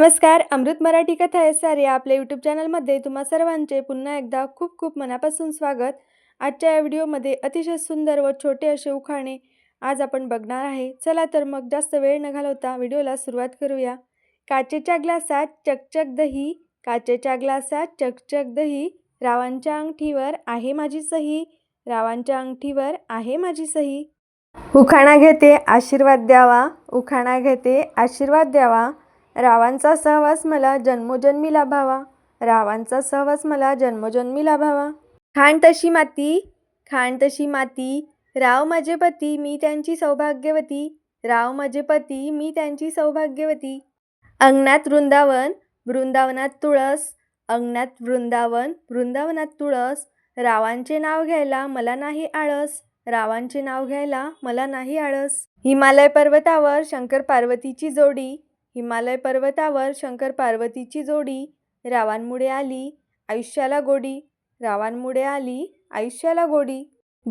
नमस्कार अमृत मराठी कथा S R या आपल्या यूट्यूब चॅनलमध्ये तुम्हा सर्वांचे पुन्हा एकदा खूप खूप मनापासून स्वागत. आजच्या या व्हिडिओमध्ये अतिशय सुंदर व छोटे असे उखाणे आज आपण बघणार आहे. चला तर मग जास्त वेळ न घालवता व्हिडिओला सुरुवात करूया. काचेच्या ग्लासात चकचक दही काचेच्या ग्लासात चकचक दही रावांच्या अंगठीवर आहे माझी सही रावांच्या अंगठीवर आहे माझी सही. उखाणा घेते आशीर्वाद द्यावा. उखाणा घेते आशीर्वाद द्यावा. रावांचा सहवास मला जन्मोजन्मी लाभावा रावांचा सहवास मला जन्मोजन्मी लाभावा खाण तशी माती खाण तशी माती. राव माझे पती मी त्यांची सौभाग्यवती. राव माझे पती मी त्यांची सौभाग्यवती. अंगणात वृंदावन वृंदावनात तुळस. अंगणात वृंदावन वृंदावनात तुळस. रावांचे नाव घ्यायला मला नाही आळस. रावांचे नाव घ्यायला मला नाही आळस. हिमालय पर्वतावर शंकर पार्वतीची जोडी. हिमालय पर्वतावर शंकर पार्वतीची जोडी रावांमुळे आली आयुष्याला गोडी. रावांमुळे आली आयुष्याला गोडी.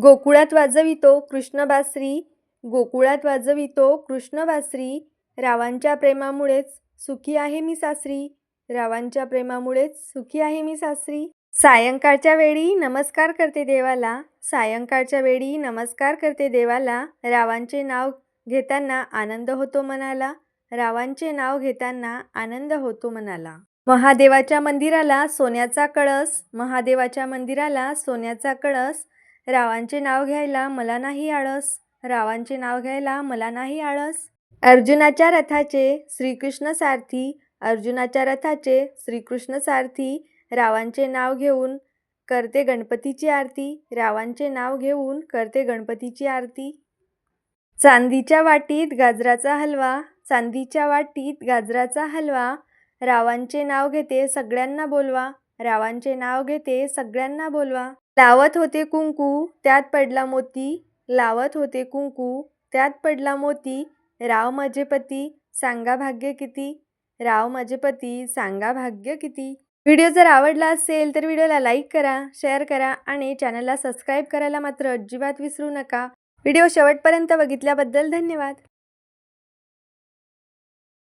गोकुळात वाजवितो कृष्ण बासरी गोकुळात वाजवितो कृष्ण बासरी रावांच्या प्रेमामुळेच सुखी आहे मी सासरी. रावांच्या प्रेमामुळेच सुखी आहे मी सासरी. सायंकाळच्या वेळी नमस्कार करते देवाला. सायंकाळच्या वेळी नमस्कार करते देवाला. रावांचे नाव घेताना आनंद होतो मनाला. रावांचे नाव घेताना आनंद होतो मनाला. महादेवाच्या मंदिराला सोन्याचा कळस महादेवाच्या मंदिराला सोन्याचा कळस रावांचे नाव घ्यायला मला नाही आळस रावांचे नाव घ्यायला मला नाही आळस. अर्जुनाच्या रथाचे श्रीकृष्ण सारथी अर्जुनाच्या रथाचे श्रीकृष्ण सारथी रावांचे नाव घेऊन करते गणपतीची आरती रावांचे नाव घेऊन करते गणपतीची आरती. चांदीच्या वाटीत गाजराचा हलवा चांदीच्या वाटीत गाजराचा हलवा. रावांचे नाव घेते सगळ्यांना बोलवा. रावांचे नाव घेते सगळ्यांना बोलवा. लावत होते कुंकू त्यात पडला मोती. लावत होते कुंकू त्यात पडला मोती. राव माझे पती सांगा भाग्य किती? राव माझे पती सांगा भाग्य किती? व्हिडिओ जर आवडला असेल तर व्हिडिओला लाईक करा शेअर करा आणि चॅनलला सबस्क्राईब करायला मात्र अजिबात विसरू नका. व्हिडिओ शेवटपर्यंत बघितल्याबद्दल धन्यवाद.